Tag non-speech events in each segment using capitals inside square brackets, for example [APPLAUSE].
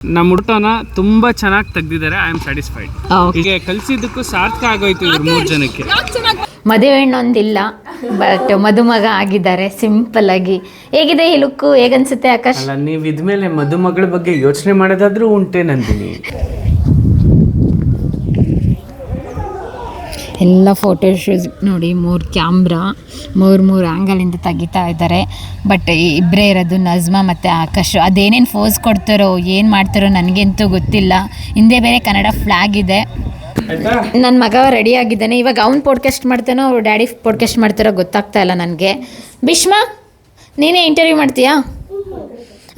ನಮ್ಮ ಊಟನ ತುಂಬಾ ಚೆನ್ನಾಗಿ ತೆಗ್ದಿದ್ದಾರೆ. ಐ ಆಮ್ ಸ್ಯಾಟಿಸ್ಫೈಡ್ ಹೀಗೆ ಕಲ್ಸಿದಕ್ಕೂ ಸಾರ್ಥಕ ಆಗೋಯ್ತು ಇವ್ರು ಮೂರ್ ಜನಕ್ಕೆ. ಮದುವೆ ಹೆಣ್ಣೊಂದಿಲ್ಲ ಬಟ್ ಮದುಮಗ ಆಗಿದ್ದಾರೆ ಸಿಂಪಲ್ ಆಗಿ. ಹೇಗಿದೆ ಈ ಲುಕ್ ಹೇಗನ್ಸುತ್ತೆ ಆಕಾಶ್? ಅಲ್ಲ ನೀವ್ ಇದ್ಮೇಲೆ ಮದುಮಗಳ ಬಗ್ಗೆ ಯೋಚನೆ ಮಾಡೋದಾದ್ರೂ ಉಂಟೆ ನಂದಿನಿ. ಎಲ್ಲ ಫೋಟೋ ಶೂಸ್ ನೋಡಿ ಮೂರು ಕ್ಯಾಮ್ರಾ ಮೂರು ಮೂರು ಆ್ಯಂಗಲಿಂದ ತೆಗಿತಾ ಇದ್ದಾರೆ. ಬಟ್ ಇಬ್ಬರೇ ಇರೋದು ನಜ್ಮಾ ಮತ್ತು ಆಕಾಶ್. ಅದೇನೇನು ಫೋಸ್ ಕೊಡ್ತಾರೋ ಏನು ಮಾಡ್ತಾರೋ ನನಗೆಂತೂ ಗೊತ್ತಿಲ್ಲ. ಹಿಂದೆ ಬೇರೆ ಕನ್ನಡ ಫ್ಲ್ಯಾಗ್ ಇದೆ. ನನ್ನ ಮಗ ರೆಡಿ ಆಗಿದ್ದಾನೆ. ಇವಾಗ ಅವ್ನು ಪಾಡ್ಕಾಸ್ಟ್ ಮಾಡ್ತಾನೋ ಅವ್ರ ಡ್ಯಾಡಿ ಪಾಡ್ಕಾಸ್ಟ್ ಮಾಡ್ತಾರೋ ಗೊತ್ತಾಗ್ತಾ ಇಲ್ಲ ನನಗೆ. ಭೀಷ್ಮಾ ನೀನೇ ಇಂಟರ್ವ್ಯೂ ಮಾಡ್ತೀಯಾ?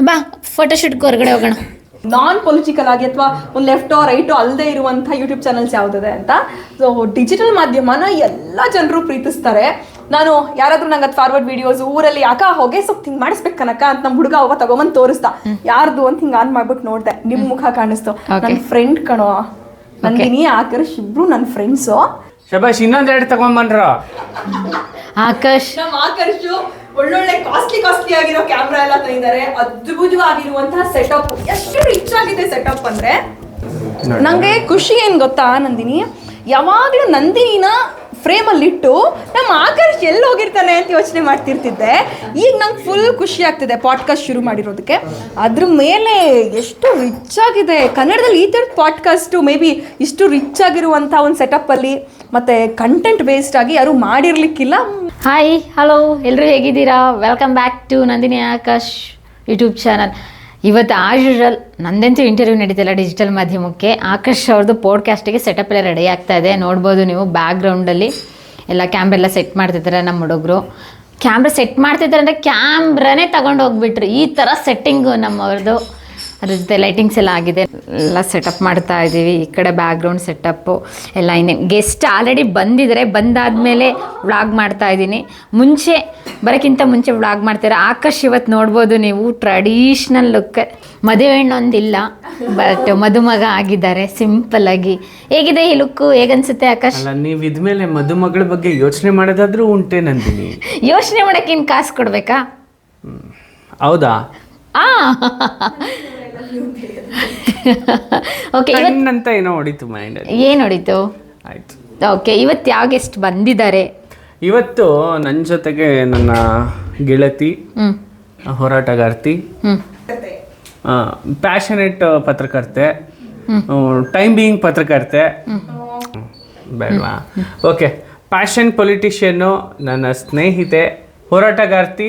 ಬಾ ಫೋಟೋಶೂಟ್ಗೆ ಹೊರಗಡೆ ಹೋಗೋಣ. ನಾನ್ ಪೊಲಿಟಿಕಲ್ ಆಗಿ ಅಥವಾ ಒಂದು ಲೆಫ್ಟೋ ರೈಟೋ ಅಲ್ಲದೆ ಇರುವಂಥ ಯೂಟ್ಯೂಬ್ ಚಾನಲ್ಸ್ ಯಾವುದಿದೆ ಅಂತ? ಸೊ ಡಿಜಿಟಲ್ ಮಾಧ್ಯಮನ ಎಲ್ಲ ಜನರು ಪ್ರೀತಿಸ್ತಾರೆ. ನಾನು ಯಾರಾದ್ರೂ ನಂಗೆ ಅದು ಫಾರ್ವರ್ಡ್ ವಿಡಿಯೋಸ್ ಊರಲ್ಲಿ ಯಾಕ ಹೊಗೆ ಸೊ ಹಿಂಗ್ ಮಾಡಿಸ್ಬೇಕು ಕನಕ ಅಂತ ನಮ್ಮ ಹುಡುಗ ಅವ ತಗೊಂಬಂದ್ ತೋರಿಸ್ತಾ ಯಾರ್ದು ಅಂತ ಹಿಂಗ್ ಆನ್ ಮಾಡ್ಬಿಟ್ಟು ನೋಡ್ದೆ. ನಿಮ್ ಮುಖ ಕಾಣಿಸ್ತು. ನನ್ನ ಫ್ರೆಂಡ್ ಕಣೋ. ನಂದಿನಿ ಆಕರ್ಷ್ ಇಬ್ರು ನನ್ನ ಫ್ರೆಂಡ್ಸು ಶಬಾಷ್ ಇನ್ನೊಂದೆರಡು ತಗೊಂಬನ್ರ ಆಕರ್ಷ್. ನಮ್ಮ ಆಕರ್ಷು. ಒಳ್ಳೊಳ್ಳೆ ಕಾಸ್ಟ್ಲಿ ಕಾಸ್ಟ್ಲಿ ಆಗಿರೋ ಕ್ಯಾಮ್ರಾ ಎಲ್ಲ ತಂದಿದ್ದಾರೆ. ಅದ್ಭುತವಾಗಿರುವಂತಹ ಸೆಟಪ್ ಎಷ್ಟು ರಿಚ್ ಆಗಿದೆ ಸೆಟಪ್ ಅಂದ್ರೆ? ನಂಗೆ ಖುಷಿ ಏನ್ ಗೊತ್ತಾ ನಂದಿನಿ? ಯಾವಾಗ್ಲೂ ನಂದಿನಿನ ಫ್ರೇಮಲ್ಲಿ ಇಟ್ಟು ನಮ್ಮ ಆಕರ್ಷ್ ಎಲ್ಲಿ ಹೋಗಿರ್ತಾನೆ ಅಂತ ಯೋಚನೆ ಮಾಡ್ತಿರ್ತಿದ್ದೆ. ಈಗ ನಂಗೆ ಫುಲ್ ಖುಷಿ ಆಗ್ತಿದೆ ಪಾಡ್ಕಾಸ್ಟ್ ಶುರು ಮಾಡಿರೋದಕ್ಕೆ. ಅದ್ರ ಮೇಲೆ ಎಷ್ಟು ರಿಚ್ ಆಗಿದೆ. ಕನ್ನಡದಲ್ಲಿ ಈ ಥರದ ಪಾಡ್ಕಾಸ್ಟು ಮೇ ಬಿ ಇಷ್ಟು ರಿಚ್ ಆಗಿರುವಂಥ ಒಂದು ಸೆಟಪ್ಪಲ್ಲಿ ಮತ್ತು ಕಂಟೆಂಟ್ ಬೇಸ್ಡ್ ಆಗಿ ಯಾರು ಮಾಡಿರ್ಲಿಕ್ಕಿಲ್ಲ. ಹಾಯ್ ಹಲೋ ಎಲ್ಲರೂ ಹೇಗಿದ್ದೀರಾ? Welcome back to Nandini Akash YouTube channel ಇವತ್ತು ಆಸ್ ಯೂಶಲ್ ನಂದಂತೂ ಇಂಟರ್ವ್ಯೂ ನಡೀತಿಲ್ಲ ಡಿಜಿಟಲ್ ಮಾಧ್ಯಮಕ್ಕೆ. ಆಕಾಶ್ ಅವ್ರದ್ದು ಪಾಡ್ಕಾಸ್ಟಿಗೆ ಸೆಟಪ್ ಎಲ್ಲ ರೆಡಿ ಆಗ್ತಾ ಇದೆ. ನೋಡ್ಬೋದು ನೀವು ಬ್ಯಾಕ್ಗ್ರೌಂಡಲ್ಲಿ ಎಲ್ಲ ಕ್ಯಾಮ್ರ ಎಲ್ಲ ಸೆಟ್ ಮಾಡ್ತಿದ್ದಾರೆ ನಮ್ಮ ಹುಡುಗರು. ಕ್ಯಾಮ್ರಾ ಸೆಟ್ ಮಾಡ್ತಿದ್ದಾರೆ ಅಂದರೆ ಕ್ಯಾಮ್ರನೇ ತಗೊಂಡು ಹೋಗ್ಬಿಟ್ರು. ಈ ಥರ ಸೆಟ್ಟಿಂಗು ನಮ್ಮವ್ರದ್ದು ಅದ್ರ ಜೊತೆ ಲೈಟಿಂಗ್ಸ್ ಎಲ್ಲ ಆಗಿದೆ. ಎಲ್ಲ ಸೆಟಪ್ ಮಾಡ್ತಾ ಇದ್ದೀವಿ. ಈ ಕಡೆ ಬ್ಯಾಕ್ಗ್ರೌಂಡ್ ಸೆಟಪ್ಪು ಎಲ್ಲ ಇನ್ನೇ ಗೆಸ್ಟ್ ಆಲ್ರೆಡಿ ಬಂದಿದ್ದಾರೆ. ಬಂದಾದಮೇಲೆ ವ್ಲಾಗ್ ಮಾಡ್ತಾ ಇದ್ದೀನಿ. ಮುಂಚೆ ಬರೋಕ್ಕಿಂತ ಮುಂಚೆ ವ್ಲಾಗ್ ಮಾಡ್ತಾರೆ ಆಕಾಶ್ ಇವತ್ತು ನೋಡ್ಬೋದು ನೀವು. ಟ್ರೆಡಿಷ್ನಲ್ ಲುಕ್ ಮದುವೆ ಹೆಣ್ಣೊಂದಿಲ್ಲ. ಬಟ್ ಮದುಮಗ ಆಗಿದ್ದಾರೆ. ಸಿಂಪಲ್ ಆಗಿ. ಹೇಗಿದೆ ಈ ಲುಕ್ ಹೇಗನ್ಸುತ್ತೆ ಆಕಾಶ್? ಅಲ್ಲ ನೀವು ಇದ್ಮೇಲೆ ಮದುಮಗಳ ಬಗ್ಗೆ ಯೋಚನೆ ಮಾಡೋದಾದ್ರೂ ಉಂಟೆ ನಂದಿನಿ. ಯೋಚನೆ ಮಾಡೋಕ್ಕೇನು ಕಾಸು ಕೊಡ್ಬೇಕಾ? ಹೌದಾ? ಆ. [LAUGHS] ಓಕೆ ಇವತ್ತು ಕಣ್ಣಂತ ಏನೋ ಹೊಡಿತು ಮೈಂಡ್ ಏನು ಹೊಡಿತು? ಆಯ್ತು. ಓಕೆ ಇವತ್ತು ಯಾವ ಗೆಸ್ಟ್ ಬಂದಿದ್ದಾರೆ? ಇವತ್ತು ನನ್ನ ಜೊತೆಗೆ ನನ್ನ ಗೆಳತಿ ಹೋರಾಟಗಾರ್ತಿ ಪ್ಯಾಶನೇಟ್ ಪ್ಯಾಷನೇಟ್ ಪತ್ರಕರ್ತೆ ಟೈಮ್ ಬೀಯಿಂಗ್ ಪತ್ರಕರ್ತೆ. ಬೇಡವಾ? ಓಕೆ ಪ್ಯಾಷನ್ ಪೊಲಿಟಿಷಿಯನ್ನು ನನ್ನ ಸ್ನೇಹಿತೆ ಹೋರಾಟಗಾರ್ತಿ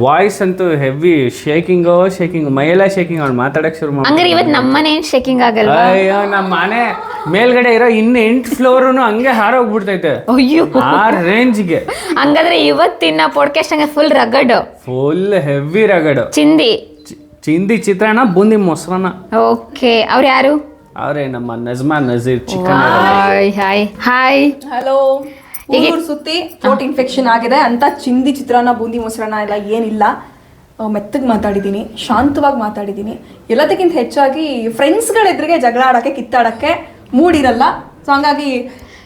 ವಾಯ್ಸ್ ಅಂತೂ ಹೆವಿ ಶೇಕಿಂಗ್ ಶೇಕಿಂಗ್ ಮೈಯೆಲ್ಲ ಶೇಕಿಂಗ್ ಅವ್ಳು ಮಾತಾಡಕ್ಕೆ ಶುರು ಮಾಡಿ ಹಂಗಾರೆ ಇವತ್ತು ನಮ್ಮನೆ ಏನು ಶೇಕಿಂಗ್ ಆಗಲ್ಲ ಅಯ್ಯೋ ನಮ್ಮ ಮನೆ ಮೇಲ್ಗಡೆ ಇರೋ ಇನ್ನು ಎಂಟು ಫ್ಲೋರುನು ಹಂಗೆ ಹಾರೋಗ್ಬಿಡ್ತೈತೆ. ಅಯ್ಯೋ. ಆ ರೇಂಜ್ಗೆ ಹಂಗಾದ್ರೆ ಇವತ್ತಿನ ಪಾಡ್ಕಾಸ್ಟ್ ಹಂಗೆ full rugged. Full heavy rugged. ಚಿಂದಿ. ಚಿಂದಿ ಚಿತ್ರಾನ್ನ ಬೂಂದಿ ಮೊಸರನ್ನ. ಓಕೆ ಅವ್ರು ಯಾರು? ಅವರೇ ನಮ್ಮ Najma Nazeer chicken hi hi hi hello ಊರು ಸುತ್ತಿ ಥ್ರೋಟ್ ಇನ್ಫೆಕ್ಷನ್ ಆಗಿದೆ ಅಂತ ಚಿಂದಿ ಚಿತ್ರಾನ್ನ ಬೂಂದಿ ಮೊಸರನ್ನ ಎಲ್ಲ ಏನಿಲ್ಲ. ಮೆತ್ತಗೆ ಮಾತಾಡಿದ್ದೀನಿ ಶಾಂತವಾಗಿ ಮಾತಾಡಿದ್ದೀನಿ. ಎಲ್ಲದಕ್ಕಿಂತ ಹೆಚ್ಚಾಗಿ ಫ್ರೆಂಡ್ಸ್ಗಳ ಎದುರಿಗೆ ಜಗಳ ಆಡಕ್ಕೆ ಕಿತ್ತಾಡೋಕ್ಕೆ ಮೂಡಿರಲ್ಲ. ಸೊ ಹಂಗಾಗಿ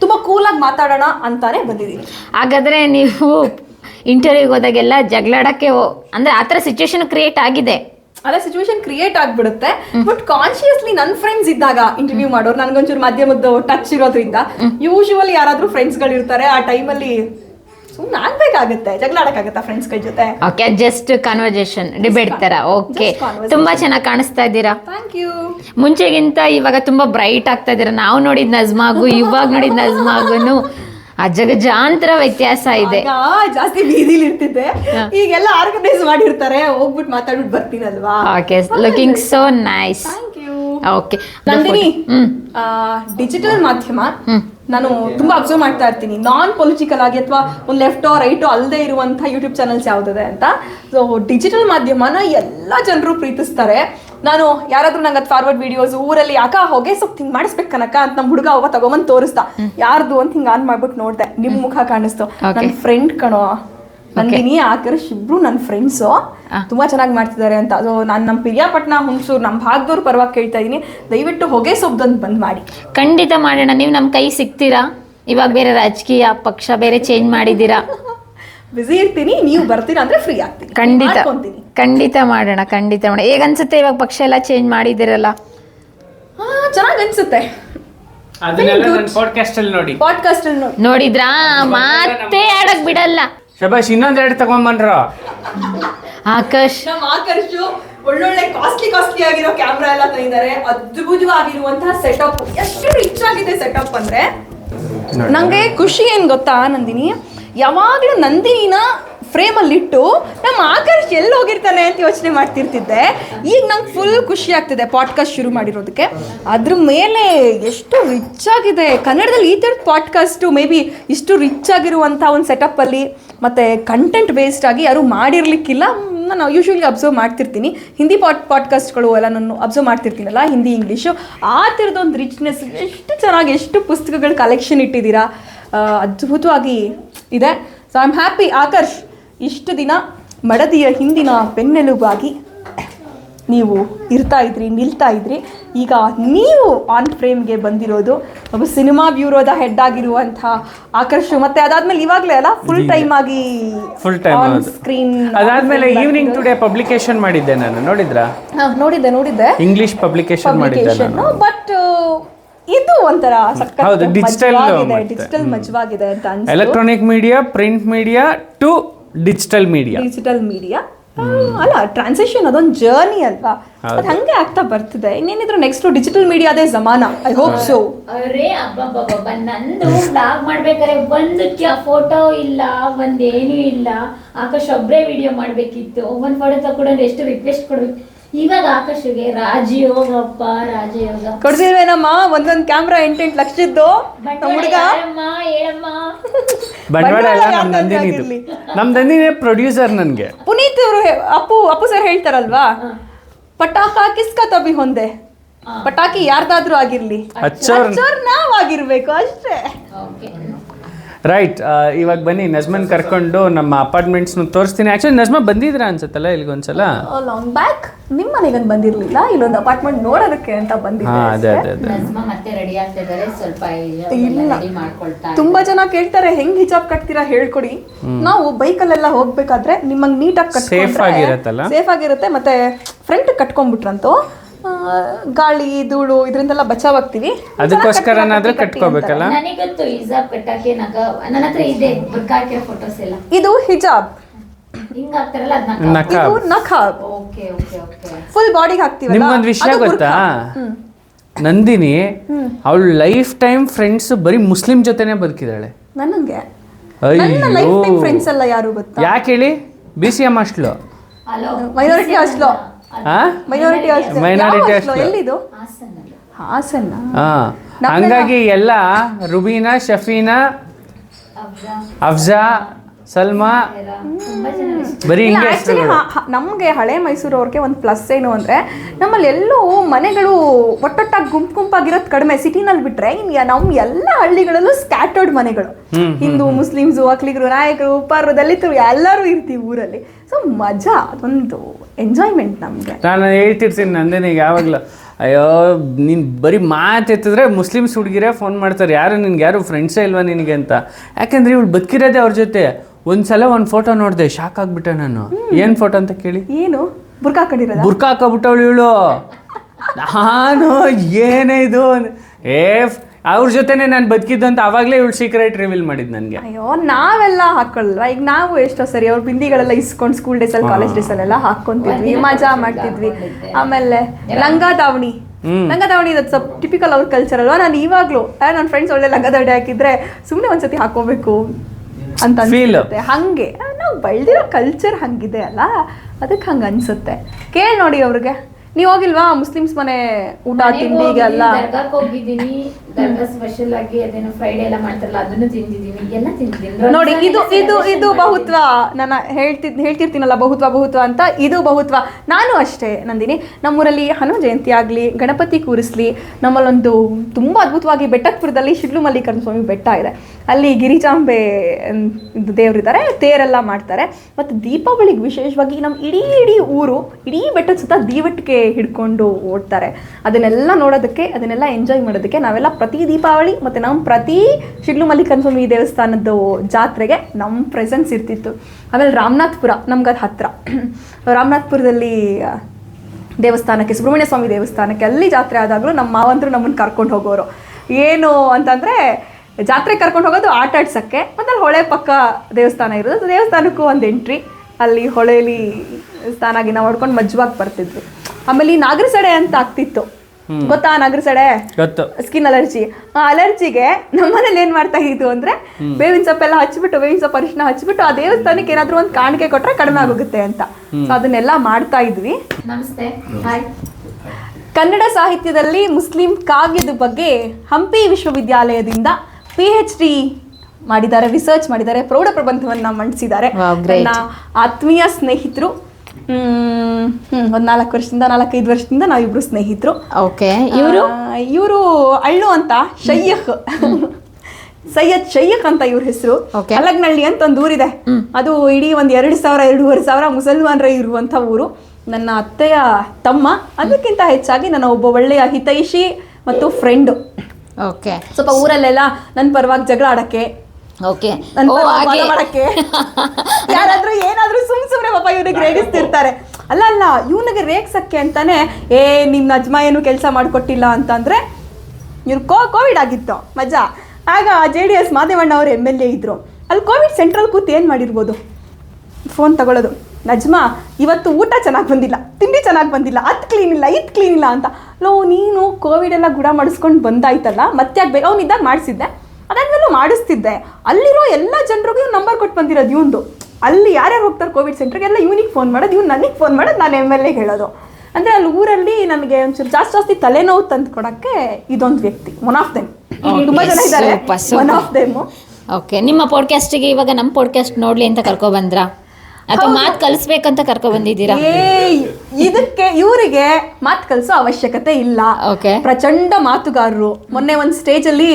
ತುಂಬ ಕೂಲಾಗಿ ಮಾತಾಡೋಣ ಅಂತಾನೆ ಬಂದಿದ್ದೀನಿ. ಹಾಗಾದ್ರೆ ನೀವು ಇಂಟರ್ವ್ಯೂಗೆ ಹೋದಾಗೆಲ್ಲ ಜಗಳಾಡಕ್ಕೆ ಅಂದ್ರೆ ಆ ಥರ ಸಿಚುವೇಶನ್ ಕ್ರಿಯೇಟ್ ಆಗಿದೆ. ಅದೇ ಸಿಚುವೇಶನ್ ಕ್ರಿಯೇಟ್ ಆಗ್ಬಿಡುತ್ತೆ. ಬಟ್ ಕಾನ್ಶಿಯಸ್ಲಿ ನನ್ನ ಫ್ರೆಂಡ್ಸ್ ಇದ್ದಾಗ ಇಂಟರ್ವ್ಯೂ ಮಾಡೋರು ನನಗೊಂಚೂರು ಮಾಧ್ಯಮದ ಟಚ್ ಇರೋದ್ರಿಂದ ಯೂಶುವಲಿ ಯಾರಾದ್ರೂ ಫ್ರೆಂಡ್ಸ್ಗಳು ಇರ್ತಾರೆ. ಆ ಟೈಮಲ್ಲಿ ಸುಮ್ಮನೆ ಆಗ್ಬೇಕಾಗುತ್ತೆ ಜಗಳ ಫ್ರೆಂಡ್ಸ್ಗಳ ಜೊತೆ? ಓಕೆ ಜಸ್ಟ್ ಕನ್ವರ್ಸೇಷನ್ ಡಿಬೇಟ್ ತರ. ಓಕೆ ತುಂಬಾ ಚೆನ್ನಾಗಿ ಕಾಣಿಸ್ತಾ ಇದ್ದೀರಾ? ಥ್ಯಾಂಕ್ ಯು ಮುಂಚೆಗಿಂತ ಇವಾಗ ತುಂಬಾ ಬ್ರೈಟ್ ಆಗ್ತಾ ಇದ್ದೀರಾ? ನಾವು ನೋಡಿದ ನಜ್ಮಾಗು ಇವಾಗ ನೋಡಿದ ನಜ್ಮಾಗುನು. ಅಜಗಜಾಂತರ ವ್ಯತ್ಯಾಸ ಇದೆ. ಆಗ ಜಾಸ್ತಿ ಬೀದಿಲಿ ಇರ್ತಿದ್ದೆ. ಈಗೆಲ್ಲ ಆರ್ಗನೈಸ್ ಮಾಡಿರ್ತಾರೆ. ಹೋಗ್ಬಿಟ್ಟು ಮಾತಾಡ್ಬಿಟ್ಟು ಬರ್ತೀನಲ್ವಾ? Okay looking so nice okay Nandini digital ಮಾಧ್ಯಮ ನಾನು ತುಂಬಾ ಅಬ್ಸರ್ವ್ ಮಾಡ್ತಾ ಇರ್ತೀನಿ. ನಾನ್ ಪೊಲಿಟಿಕಲ್ ಆಗಿ ಅಥವಾ ಒಂದು ಲೆಫ್ಟೋ ರೈಟ್ ಅಲ್ಲದೆ ಇರುವಂತಹ ಯೂಟ್ಯೂಬ್ ಚಾನಲ್ಸ್ ಯಾವ್ದಿದೆ ಅಂತ. ಸೊ ಡಿಜಿಟಲ್ ಮಾಧ್ಯಮನ ಎಲ್ಲ ಜನರು ಪ್ರೀತಿಸ್ತಾರೆ. ನಾನು ಯಾರಾದ್ರೂ ನಂಗೆ ಅದು ಫಾರ್ವರ್ಡ್ ವಿಡಿಯೋಸ್ ಊರಲ್ಲಿ ಯಾಕ ಹೊಗೆ ಸ್ವಲ್ಪ ಹಿಂಗ್ ಮಾಡಿಸ್ಬೇಕು ಕನಕ ಅಂತ ನಮ್ಮ ಹುಡುಗ ಅವಾಗ ತಗೊಂಬಂದು ತೋರಿಸ್ತಾ ಯಾರ್ದು ಅಂತ ಹಿಂಗ್ ಆನ್ ಮಾಡ್ಬಿಟ್ಟು ನೋಡ್ದೆ. ನಿಮ್ ಮುಖ ಕಾಣಿಸ್ತು. ನನ್ನ ಫ್ರೆಂಡ್ ಕಣೋ. ನಂದಿನಿ ಆಕರ್ಷ್ ಇಬ್ರು ನನ್ನ ಫ್ರೆಂಡ್ಸು ತುಂಬಾ ಚೆನ್ನಾಗಿ ಮಾಡ್ತಿದ್ದಾರೆ ಅಂತ. ಸೊ ನಾನು ನಮ್ಮ ಪಿರಿಯಾಪಟ್ಟಣ ಹುಣಸೂರು ನಮ್ಮ ಭಾಗದವ್ರ ಪರವಾಗಿ ಕೇಳ್ತಾ ಇದೀನಿ. ದಯವಿಟ್ಟು ಹೊಗೆ ಸೊಬ್ದೊಂದು ಬಂದ್ ಮಾಡಿ. ಖಂಡಿತ ಮಾಡೋಣ. ನೀವು ನಮ್ಮ ಕೈ ಸಿಗ್ತೀರಾ ಇವಾಗ ಬೇರೆ ರಾಜಕೀಯ ಪಕ್ಷ ಬೇರೆ ಚೇಂಜ್ ಮಾಡಿದ್ದೀರಾ? [LAUGHS] ಬಿಸಿ ಇರ್ತೀನಿ. ನೀವು ಬರ್ತೀರಾ ಅಂದ್ರೆ ಫ್ರೀ ಆಗ್ತೀನಿ. ಖಂಡಿತ. ಖಂಡಿತ ಮಾಡೋಣ ಖಂಡಿತ ಮಾಡೋಣ. ಹೇಗನ್ಸುತ್ತೆ ಇವಾಗ ಪಕ್ಷ ಎಲ್ಲ ಚೇಂಜ್ ಮಾಡಿದಿರಲ್ಲ ಹಾ ಚೆನ್ನಾಗ್ ಅನ್ಸುತ್ತೆ. ಅದನ್ನೆಲ್ಲ ನನ್ನ ಪಾಡ್ಕಾಸ್ಟ್ ಅಲ್ಲಿ ನೋಡಿ. ಪಾಡ್ಕಾಸ್ಟ್ ಅಲ್ಲಿ ನೋಡಿ. ನೋಡಿದ್ರಾ? ಮತ್ತೆ ಆಡಕ್ ಬಿಡಲ್ಲ. ಶಬಾಷ್ ಇನ್ನೊಂದೆರಡು ತಗೊಂಬನ್ರ ಆಕಾಶ್. ನಮ್ಮ ಆಕರ್ಷು ಒಳ್ಳೊಳ್ಳೆ ಕಾಸ್ಟ್ಲಿ ಕಾಸ್ಟ್ಲಿ ಆಗಿರೋ ಕ್ಯಾಮ್ರಾ ಎಲ್ಲ ತಂದಿದ್ದಾರೆ. ಅದ್ಭುತವಾಗಿರುವಂತಹ ಸೆಟಪ್ ಎಷ್ಟು ರಿಚ್ ಆಗಿದೆ ಸೆಟಪ್ ಅಂದ್ರೆ. ನಂಗೆ ಖುಷಿ ಏನ್ ಗೊತ್ತಾ ನಂದಿನಿ? ಯಾವಾಗ್ಲೂ ನಂದಿನಿನ ಫ್ರೇಮಲ್ಲಿ ಇಟ್ಟು ನಮ್ಮ ಆಕರ್ಷ್ ಎಲ್ಲಿ ಹೋಗಿರ್ತಾನೆ ಅಂತ ಯೋಚನೆ ಮಾಡ್ತಿರ್ತಿದ್ದೆ. ಈಗ ನಂಗೆ ಫುಲ್ ಖುಷಿ ಆಗ್ತಿದೆ ಪಾಡ್ಕಾಸ್ಟ್ ಶುರು ಮಾಡಿರೋದಕ್ಕೆ. ಅದ್ರ ಮೇಲೆ ಎಷ್ಟು ರಿಚ್ ಆಗಿದೆ. ಕನ್ನಡದಲ್ಲಿ ಈ ಥರದ ಪಾಡ್ಕಾಸ್ಟು ಮೇ ಬಿ ಇಷ್ಟು ರಿಚ್ ಆಗಿರುವಂಥ ಒಂದು ಸೆಟಪ್ಪಲ್ಲಿ ಮತ್ತು ಕಂಟೆಂಟ್ ಬೇಸ್ಡ್ ಆಗಿ ಯಾರು ಮಾಡಿರ್ಲಿಕ್ಕಿಲ್ಲ. ನಾನು ಯೂಶ್ವಲಿ ಅಬ್ಸರ್ವ್ ಮಾಡ್ತಿರ್ತೀನಿ. ಹಿಂದಿ ಪಾಟ್ ಪಾಡ್ಕಾಸ್ಟ್ಗಳು ಎಲ್ಲ ನಾನು ಅಬ್ಸರ್ವ್ ಮಾಡ್ತಿರ್ತೀನಲ್ಲ, ಹಿಂದಿ ಇಂಗ್ಲೀಷು ಆ ಥರದೊಂದು ರಿಚ್ನೆಸ್ ಎಷ್ಟು ಚೆನ್ನಾಗಿ ಎಷ್ಟು ಪುಸ್ತಕಗಳ ಕಲೆಕ್ಷನ್ ಇಟ್ಟಿದ್ದೀರಾ. ಅದ್ಭುತವಾಗಿ ಇದೆ. So I am happy Akarsh ಇಷ್ಟು ದಿನ ಮಡದಿಯ ಹಿಂದಿನ ಬೆನ್ನೆಲುಬಾಗಿ ನೀವು ಇರ್ತಾ ಇದ್ರಿ ನಿಲ್ತಾ ಇದ್ರಿ. ಈಗ ನೀವು ಆನ್ ಫ್ರೇಮ್ಗೆ ಬಂದಿರೋದು ಒಬ್ಬ ಸಿನಿಮಾ ಬ್ಯೂರೋದ ಹೆಡ್ ಆಗಿರುವಂಥ ಆಕರ್ಷು. ಮತ್ತೆ ಅದಾದ್ಮೇಲೆ ಇವಾಗ್ಲೇ ಅಲ್ಲ ಫುಲ್ ಟೈಮ್ ಆಗಿ ಫುಲ್ ಟೈಮ್ ಆನ್ ಸ್ಕ್ರೀನ್ ಅದಾದ್ಮೇಲೆ ಈವ್ನಿಂಗ್ ಟುಡೇ ಪಬ್ಲಿಕೇಶನ್ ಮಾಡಿದ್ದೆ ನಾನು ನೋಡಿದ್ರಾ? ನೋಡಿದ್ದೆ ನೋಡಿದ್ದೆ. ಇಂಗ್ಲಿಷ್ ಪಬ್ಲಿಕೇಶನ್ ಮಾಡಿದ್ದೆ ನಾನು. ಬಟ್ ಇದು ಒಂಥರ ಮತ್ತೆ. ಡಿಜಿಟಲ್ ಮಜವಾಗಿದೆ ಅಂತ electronic media print media to digital media digital media ಅಲ್ಲ ಟ್ರಾನ್ಸಾಕ್ಷನ್ ಅದೊಂದು ಜರ್ನಿ ಅಲ್ವಾ? ಅದು ಹಂಗೆ ಆಗ್ತಾ ಬರ್ತಿದೆ. ಇನ್ನೇನಿದ್ರು ನೆಕ್ಸ್ಟ್ ಡಿಜಿಟಲ್ ಮೀಡಿಯಾದೇ ಜಮಾನ? ಐ ಹೋಪ್ ಸೋ ಅರೇ ಅಬ್ಬಬ್ಬಬ್ಬ ನಂದು ಬ್ಲಾಗ್ ಮಾಡ್ಬೇಕಾದ್ರೆ ಒಂದು ಫೋಟೋ ಇಲ್ಲ ಒಂದೇನು ಇಲ್ಲ. ಆಕಾಶ ಒಬ್ಬರೇ ವಿಡಿಯೋ ಮಾಡಬೇಕಿತ್ತು. ಒಂದು ಫೋಟೋ ತಗೊಂಡ್ರೆ ಎಷ್ಟು ರಿಕ್ವೆಸ್ಟ್ ಕೊಡ್ಬೇಕು? ಇವಾಗ ಆಕಾಶ್ಗೆ ರಾಜಯೋಗಪ್ಪ ರಾಜಯೋಗ. ಕೊಡ್ತಿದ್ವೇನಮ್ಮ ಒಂದೊಂದು ಕ್ಯಾಮ್ರಾ ಎಂಟೆಂಟು ಲಕ್ಷದ್ದು. ನಮ್ಮ ಹುಡುಗ. ಬಂಡವಾಳ ಎಲ್ಲ ನಮ್ ಯಾರ್ದಾದ್ರೂ ನಂದಿನಿದು. ಆಗಿರ್ಲಿ. ನಮ್ ನಂದಿನಿ ಪ್ರೊಡ್ಯೂಸರ್ ನನ್ಗೆ. ಪುನೀತ್ ಅವರು ಅಪ್ಪು ಅಪ್ಪು ಸರ್ ಹೇಳ್ತಾರಲ್ವಾ? ಪಟಾಕ ಕಿಸ್ಕ ತಬಿ ಹೊಂದೆ. ಪಟಾಕಿ ಯಾರ್ದಾದ್ರೂ ಆಗಿರ್ಲಿ. ನಾವ್ ಆಗಿರ್ಬೇಕು ನಾವಾಗಿರ್ಬೇಕು ಅಷ್ಟೇ. ಓಕೆ. ರೈಟ್ ಇವಾಗ ಬನ್ನಿ ನಜ್ಮನ್ ಕರ್ಕೊಂಡು ನಮ್ಮ ಅಪಾರ್ಟ್ಮೆಂಟ್ಸ್ ತೋರಿಸ್ತೀನಿ. ಆಕ್ಚುಲಿ ನಜ್ಮಾ ಬಂದಿದ್ರ ಅನ್ಸುತ್ತಲ್ಲ ಇಲ್ಲಿಗೊಂದ್ಸಲ? ಲಾಂಗ್ ಬ್ಯಾಕ್ ನಿಮ್ಮ ಒಂದು ಬಂದಿರ್ಲಿಲ್ಲ? ಇಲ್ಲೊಂದು ಅಪಾರ್ಟ್ಮೆಂಟ್ ನೋಡೋದಕ್ಕೆ ಅಂತ ಹಾ ಬಂದಿದ್ದೆ ಅದೇ ಅದೇ ಅದೇ. ನಜ್ಮಾ ಮತ್ತೆ ರೆಡಿ ಆಗ್ತಿದ್ದಾರೆ. ಸ್ವಲ್ಪ ಇಲ್ಲ. ರೆಡಿ ಮಾಡ್ಕೊಳ್ತಾ ತುಂಬಾ ಜನ ಕೇಳ್ತಾರೆ ಹೆಂಗ್ ಹಿಜಾಬ್ ಕಟ್ತೀರಾ? ಹೇಳ್ಕೊಡಿ. ನಾವು ಬೈಕಲ್ಲೆಲ್ಲ ಹೋಗ್ಬೇಕಾದ್ರೆ ನಿಮ್ಮಂಗ್ ನೀಟಾಗಿ Safe ಆಗಿರತ್ತಲ್ಲ? ಸೇಫ್ ಆಗಿರುತ್ತೆ. ಮತ್ತೆ ಫ್ರಂಟ್ ಕಟ್ಕೊಂಡ್ಬಿಟ್ರಂತೂ ಗಾಳಿ ಧೂಳು ಇದರಿಂದೆಲ್ಲ ಬಚಾವಾಗ್ತೀವಿ. ಅದಕ್ಕೋಸ್ಕರನಾದ್ರೂ ಕಟ್ಕೋಬೇಕಲ್ಲ? ನನಗಂತೂ ಹಿಜಾಬ್ ಕಟ್ಟಕ್ಕೆ ನಗ ನನ್ನ ಹತ್ರ ಇದೆ ಫೋಟೋಸ್ ಎಲ್ಲ. ಇದು ಹಿಜಾಬ್. ಇದು ನಖಾಬ್ ಓಕೆ ಓಕೆ ಓಕೆ. ಫುಲ್ ಬಾಡಿಗೆ ಹಾಕ್ತೀವಿ ನಿಮ್ಗೊಂದು ವಿಷಯ ಗೊತ್ತಾ? ನಂದಿನಿ ಅವಳು ಲೈಫ್ ಟೈಮ್ ಫ್ರೆಂಡ್ಸ್ ಬರೀ ಮುಸ್ಲಿಂ ಜೊತೆನೆ ಬದುಕಿದಾಳೆ. ನನಗೆ. ನನ್ನ ಲೈಫ್ ಟೈಮ್ ಫ್ರೆಂಡ್ಸ್ ಎಲ್ಲ ಯಾರು ಗೊತ್ತಾ? ಯಾಕೆ ಹೇಳಿ? ಬಿ ಸಿ ಎಂ ಅಷ್ಟು ಹಲೋ ಮೈನಾರಿಟಿ ಹಾಸ್ಟ್ಲು ಹಾ ಮೈನಾರಿಟಿ? ಎಲ್ಲಿದು? ಹಾಸನ. ಹಾ. ಹಂಗಾಗಿ ಎಲ್ಲ ರುಬೀನಾ ಶಫೀನಾ ಅಫ್ಜಾ ಸಲ್ಮಾ? ಬರೀ ಇಲ್ಲ ಆಕ್ಚುಲಿ ನಮಗೆ ಹಳೆ ಮೈಸೂರು ಅವ್ರಿಗೆ ಒಂದು ಪ್ಲಸ್ ಏನು ಅಂದ್ರೆ ನಮ್ಮಲ್ಲಿ ಎಲ್ಲೂ ಮನೆಗಳು ಒಟ್ಟೊಟ್ಟಾಗಿ ಗುಂಪು ಗುಂಪಾಗಿರೋದು ಕಡಿಮೆ. ಸಿಟಿನಲ್ಲಿ ಬಿಟ್ರೆ ನಮ್ ನಮ್ಮ ಎಲ್ಲ ಹಳ್ಳಿಗಳಲ್ಲೂ ಸ್ಕ್ಯಾಟರ್ಡ್ ಮನೆಗಳು. ಹಿಂದೂ ಮುಸ್ಲಿಮ್ಸು ಅಕ್ಲಿಗರು ನಾಯಕರು ಉಪ್ಪಾರರು ದಲಿತರು ಎಲ್ಲರೂ ಇರ್ತೀವಿ ಊರಲ್ಲಿ. ಸೊ ಮಜಾ ಅದೊಂದು ಎಂಜಾಯ್ಮೆಂಟ್ ನಮಗೆ. ನಾನು ಹೇಳ್ತಿರ್ತೀನಿ ನಂದಿನಿಗೆ ಯಾವಾಗಲೂ. ಅಯ್ಯೋ ನೀನು ಬರೀ ಮಾತು ಎತ್ತಿದ್ರೆ ಮುಸ್ಲಿಮ್ಸ್ ಹುಡುಗಿರೇ ಫೋನ್ ಮಾಡ್ತಾರೆ. ಯಾರು ನಿನ್ಗೆ ಯಾರು ಫ್ರೆಂಡ್ಸೇ ಇಲ್ವಾ ನಿನಗೆ ಅಂತ? ಯಾಕೆಂದ್ರೆ ಇವಳು ಬದುಕಿರೋದೆ ಅವ್ರ ಜೊತೆ. ಒಂದ್ಸಲ ಒಂದು ಫೋಟೋ ನೋಡಿದೆ ಶಾಕ್ ಆಗ್ಬಿಟ್ಟೆ ನಾನು. ಏನು ಫೋಟೋ ಅಂತ ಕೇಳಿ? ಏನು? ಬುರ್ಕ ಹಾಕೊಂಡಿರೋದು? ಬುರ್ಕ ಹಾಕೋಬಿಟ್ಟವಳು ಇವಳು. ನಾನು ಏನೇ ಇದು. ಏ ಅವ್ರ ಜೊತೆನೆ ನಾನು ಬದುಕಿದ್ದಂತ ಅಂತ ಅವಾಗಲೇ ಇವಳು ಸೀಕ್ರೆಟ್ ರಿವೀಲ್ ಮಾಡಿದ್ ನನಗೆ. ಅಯ್ಯೋ ನಾವೆಲ್ಲ ಹಾಕೊಳ್ಳಲ್ವಾ? ಈಗ ನಾವು ಎಷ್ಟೋ ಸರಿ ಅವ್ರ ಬಿಂದಿಗಳೆಲ್ಲ ಇಸ್ಕೊಂಡು ಸ್ಕೂಲ್ ಡೇಸ್ ಅಲ್ಲಿ ಕಾಲೇಜ್ ಡೇಸಲ್ಲೆಲ್ಲ ಹಾಕೊಂತಿದ್ವಿ ಮಜಾ ಮಾಡ್ತಿದ್ವಿ. ಆಮೇಲೆ ಲಂಗ ದಾವಣಿ ಲಂಗ ದಾವಣಿ ಇದು ಸ್ವಲ್ಪ ಟಿಪಿಕಲ್ ಅವ್ರ ಕಲ್ಚರ್ ಅಲ್ವಾ? ನಾನು ಇವಾಗಲೂ ನನ್ನ ಫ್ರೆಂಡ್ಸ್ ಒಳ್ಳೆ ಲಂಗ ದಾವಣಿ ಹಾಕಿದ್ರೆ ಸುಮ್ಮನೆ ಒಂದ್ಸತಿ ಹಾಕೋಬೇಕು ಅಂತ. ಅನ್ಸುತ್ತೆ. ಹಂಗೆ. ನಾವು ಬೆಳೆದಿರೋ ಕಲ್ಚರ್ ಹಂಗಿದೆ ಅಲ್ಲ? ಅದಕ್ಕೆ ಹಂಗೆ ಅನ್ಸುತ್ತೆ. ಕೇಳಿ ನೋಡಿ ಅವ್ರಿಗೆ. ನೀವು ಹೋಗಿಲ್ವಾ ಮುಸ್ಲಿಮ್ಸ್ ಮನೆ ಊಟ ತಿಂಡಿಗೆಲ್ಲ ದರ್ಗಾಕ್ ಹೋಗಿದ್ದೀನಿ ದರ್ಗಾ ಸ್ಪೆಷಲ್ ಆಗಿ ಅದೇನೋ ಫ್ರೈಡೆ ಎಲ್ಲ ಮಾಡ್ತಾರಲ್ಲ ಅದನ್ನು ತಿಂದಿದ್ದೀನಿ ಎಲ್ಲ ತಿಂದಿದ್ದೀನಿ ನೋಡಿ ಇದು ಇದು ಇದು ಬಹುತ್ವ. ನಾನು ಹೇಳ್ತಿದ್ ಹೇಳ್ತಿರ್ತೀನಲ್ಲ ಬಹುತ್ವ ಬಹುತ್ವ ಅಂತ ಇದು ಬಹುತ್ವ. ನಾನು ಅಷ್ಟೇ ನಂದಿನಿ. ನಮ್ಮೂರಲ್ಲಿ ಹನುಮ ಜಯಂತಿ ಆಗಲಿ ಗಣಪತಿ ಕೂರಿಸ್ಲಿ ನಮ್ಮಲ್ಲೊಂದು ತುಂಬ ಅದ್ಭುತವಾಗಿ ಬೆಟ್ಟಕ್ಪುರದಲ್ಲಿ ಶಿಡ್ಲು ಮಲ್ಲಿಕಾರ್ಜುನ ಸ್ವಾಮಿ ಬೆಟ್ಟ ಇದೆ. ಅಲ್ಲಿ ಗಿರಿಜಾಂಬೆ ದೇವರಿದ್ದಾರೆ ತೇರೆಲ್ಲ ಮಾಡ್ತಾರೆ. ಮತ್ತು ದೀಪಾವಳಿಗೆ ವಿಶೇಷವಾಗಿ ನಮ್ಮ ಇಡೀ ಇಡೀ ಊರು ಇಡೀ ಬೆಟ್ಟದ ಸುತ್ತ ದೀವಟ್ಟಿಗೆ ಹಿಡ್ಕೊಂಡು ಓಡ್ತಾರೆ. ಅದನ್ನೆಲ್ಲ ನೋಡೋದಕ್ಕೆ, ಅದನ್ನೆಲ್ಲ ಎಂಜಾಯ್ ಮಾಡೋದಕ್ಕೆ ನಾವೆಲ್ಲ ಪ್ರತಿ ದೀಪಾವಳಿ ಮತ್ತು ನಮ್ಮ ಪ್ರತಿ ಶಿಗ್ಲು ಮಲ್ಲಿಕನ್ ಸ್ವಾಮಿ ದೇವಸ್ಥಾನದ ಜಾತ್ರೆಗೆ ನಮ್ಮ ಪ್ರೆಸೆನ್ಸ್ ಇರ್ತಿತ್ತು. ಆಮೇಲೆ ರಾಮನಾಥ್ಪುರ, ನಮ್ಗೆ ಅದು ಹತ್ತಿರ [CLEARS THROAT] ರಾಮನಾಥ್ಪುರದಲ್ಲಿ ದೇವಸ್ಥಾನಕ್ಕೆ, ಸುಬ್ರಹ್ಮಣ್ಯ ಸ್ವಾಮಿ ದೇವಸ್ಥಾನಕ್ಕೆ ಅಲ್ಲಿ ಜಾತ್ರೆ ಆದಾಗಲೂ ನಮ್ಮ ಮಾವಂತರು ನಮ್ಮನ್ನು ಕರ್ಕೊಂಡು ಹೋಗೋರು. ಏನು ಅಂತಂದರೆ, ಜಾತ್ರೆ ಕರ್ಕೊಂಡು ಹೋಗೋದು ಆಟ ಆಡ್ಸೋಕ್ಕೆ ಮತ್ತು ಅಲ್ಲಿ ಹೊಳೆ ಪಕ್ಕ ದೇವಸ್ಥಾನ ಇರೋದು ದೇವಸ್ಥಾನಕ್ಕೂ ಒಂದು ಎಂಟ್ರಿ ಅಲ್ಲಿ ಹೊಳೆಯಲ್ಲಿ ಸ್ನಾನ ಗಿನ ಮಾಡ್ಕೊಂಡು ಮಜ್ವಾಗಿ ಬರ್ತಿದ್ವಿ ಆಮೇಲೆ ಈ ನಾಗರಸಡೆ ಅಂತ ಆಗ್ತಿತ್ತು. ಗೊತ್ತಾ ನಾಗರಸಡೆ ಗೊತ್ತು. ಸ್ಕಿನ್ ಅಲರ್ಜಿ ಆ ಅಲರ್ಜಿಗೆ ನಮ್ಮನೇಲಿ ಏನ್ ಮಾಡ್ತಾ ಇದ್ದು ಅಂದ್ರೆ ಬೇವಿನ ಸೊಪ್ಪೆಲ್ಲ ಹಚ್ಬಿಟ್ಟು ಬೇವಿನ ಸೊಪ್ಪು ಅರಿಶಿನ ಹಚ್ಬಿಟ್ಟು ಆ ದೇವಸ್ಥಾನಕ್ಕೆ ಏನಾದ್ರೂ ಒಂದು ಕಾಣಿಕೆ ಕೊಟ್ರೆ ಕಡಿಮೆ ಆಗೋಗುತ್ತೆ ಅಂತ. ಸೊ ಅದನ್ನೆಲ್ಲ ಮಾಡ್ತಾ ಇದ್ವಿ. ನಮಸ್ತೆ. ಹಾಯ್ ಕನ್ನಡ ಸಾಹಿತ್ಯದಲ್ಲಿ ಮುಸ್ಲಿಂ ಕಾವ್ಯದ ಬಗ್ಗೆ ಹಂಪಿ ವಿಶ್ವವಿದ್ಯಾಲಯದಿಂದ ಪಿ ಎಚ್ ಡಿ ಮಾಡಿದ್ದಾರೆ ರಿಸರ್ಚ್ ಮಾಡಿದ್ದಾರೆ ಪ್ರೌಢ ಪ್ರಬಂಧವನ್ನ ಮಂಡಿಸಿದ್ದಾರೆ. ನನ್ನ ಆತ್ಮೀಯ ಸ್ನೇಹಿತರು ಒಂದ್ ನಾಲ್ಕು ವರ್ಷದಿಂದ ನಾಲ್ಕೈದು ವರ್ಷದಿಂದ ನಾವಿಬ್ರು ಸ್ನೇಹಿತರು. ಓಕೆ ಇವರು? ಇವರು ಅಳ್ಳು ಅಂತ ಶಯ್ಯಹ್ ಸೈಯದ್ ಶೈಯಕ್ ಅಂತ ಇವ್ರ ಹೆಸರು. ಅಲಗ್ನಳ್ಳಿ ಅಂತ ಒಂದು ಊರಿದೆ. ಅದು ಇಡೀ ಒಂದ್ ಎರಡು ಸಾವಿರ ಎರಡೂವರೆ ಸಾವಿರ ಮುಸಲ್ಮಾನರ ಇರುವಂತ ಊರು. ನನ್ನ ಅತ್ತೆಯ ತಮ್ಮ ಅದಕ್ಕಿಂತ ಹೆಚ್ಚಾಗಿ ನನ್ನ ಒಬ್ಬ ಒಳ್ಳೆಯ ಹಿತೈಷಿ ಮತ್ತು ಫ್ರೆಂಡ್ ಓಕೆ ಸ್ವಲ್ಪ ಊರಲ್ಲೆಲ್ಲ ನನ್ನ ಪರವಾಗಿ ಜಗಳ ಆಡಕ್ಕೆ ಓಕೆ ಮಾಡಕ್ಕೆ [LAUGHS] ಯಾರಾದ್ರೂ ಏನಾದ್ರೂ ಸುಮ್ ಸುಮ್ನೆ ಪಾಪ ಇವ್ರಿಗೆ ರೇಗಿಸ್ತಿರ್ತಾರೆ. ಅಲ್ಲ ಅಲ್ಲ ಇವನಿಗೆ ರೇಗ್ಸಕ್ಕೆ ಅಂತಾನೆ ಏ ನಿಮ್ ನಜ್ಮ ಏನು ಕೆಲಸ ಮಾಡ್ಕೊಟ್ಟಿಲ್ಲ ಅಂತಂದ್ರೆ ಇವ್ರು ಕೋ ಕೋವಿಡ್ ಆಗಿತ್ತು. ಮಜಾ. ಆಗ ಜೆ ಡಿ ಎಸ್ ಮಾದೇವಣ್ಣ ಅವರು ಎಂ ಎಲ್ ಎ ಇದ್ರು. ಅಲ್ಲಿ ಕೋವಿಡ್ ಸೆಂಟ್ರಲ್ ಕೂತ್ ಏನು ಮಾಡಿರ್ಬೋದು? ಫೋನ್ ತಗೊಳ್ಳೋದು ನಜ್ಮಾ ಇವತ್ತು ಊಟ ಚೆನ್ನಾಗಿ ಬಂದಿಲ್ಲ. ತಿಂಡಿ ಚೆನ್ನಾಗಿ ಬಂದಿಲ್ಲ. ಅದು ಕ್ಲೀನ್ ಇಲ್ಲ ಇದು ಕ್ಲೀನ್ ಇಲ್ಲ ಅಂತ. ಲೋ ನೀನು ಕೋವಿಡ್ ಎಲ್ಲ ಗುಣ ಮಾಡಿಸ್ಕೊಂಡು ಬಂದಾಯ್ತಲ್ಲ? ಮತ್ತೆ ಆಗ್ಬೇಕು ಅವ್ನಿದ್ದಾಗ ಮಾಡಿಸಿದ್ದೆ. ಅದಾದ್ಮೇಲೂ ಮಾಡಿಸ್ತಿದ್ದೆ. ಅಲ್ಲಿರೋ ಎಲ್ಲ ಜನರಿಗೂ ಇವ್ನು ನಂಬರ್ ಕೊಟ್ಟು ಬಂದಿರೋದು ಇವಂದು ಅಲ್ಲಿ ಯಾರ್ಯಾರು ಹೋಗ್ತಾರೆ ಕೋವಿಡ್ ಸೆಂಟ್ರಿಗೆ ಎಲ್ಲ ಇವನಿಗೆ ಫೋನ್ ಮಾಡೋದು ಇವ್ನು ನನಗೆ ಫೋನ್ ಮಾಡೋದು ನಾನು ಎಂ ಎಲ್ ಎಗೆ ಹೇಳೋದು. ಅಂದರೆ ಅಲ್ಲಿ ಊರಲ್ಲಿ ನನಗೆ ಒಂಚೂರು ಜಾಸ್ತಿ ಜಾಸ್ತಿ ತಲೆನೋವು ತಂದು ಕೊಡೋಕ್ಕೆ ಇದೊಂದು ವ್ಯಕ್ತಿ ಒನ್ ಆಫ್ ದೆಮ್ ತುಂಬ ಜನ ಇದ್ದಾರೆ. ಒನ್ ಆಫ್ ದೆಮ್ ಓಕೆ ನಿಮ್ಮ ಪಾಡ್ಕಾಸ್ಟಿಗೆ ಇವಾಗ ನಮ್ಮ ಪಾಡ್ಕಾಸ್ಟ್ ನೋಡ್ಲಿ ಅಂತ ಕರ್ಕೊ ಬಂದ್ರಾ? ಅಥವಾ ಮಾತು ಕಲಿಸ್ಬೇಕಂತ ಕರ್ಕೊ ಬಂದಿದ್ದೀರಾ ಇದಕ್ಕೆ ಇವರಿಗೆ ಮಾತು ಕಲಿಸೋ ಅವಶ್ಯಕತೆ ಇಲ್ಲ. Okay. ಪ್ರಚಂಡ ಮಾತುಗಾರರು. ಮೊನ್ನೆ ಒಂದು ಸ್ಟೇಜಲ್ಲಿ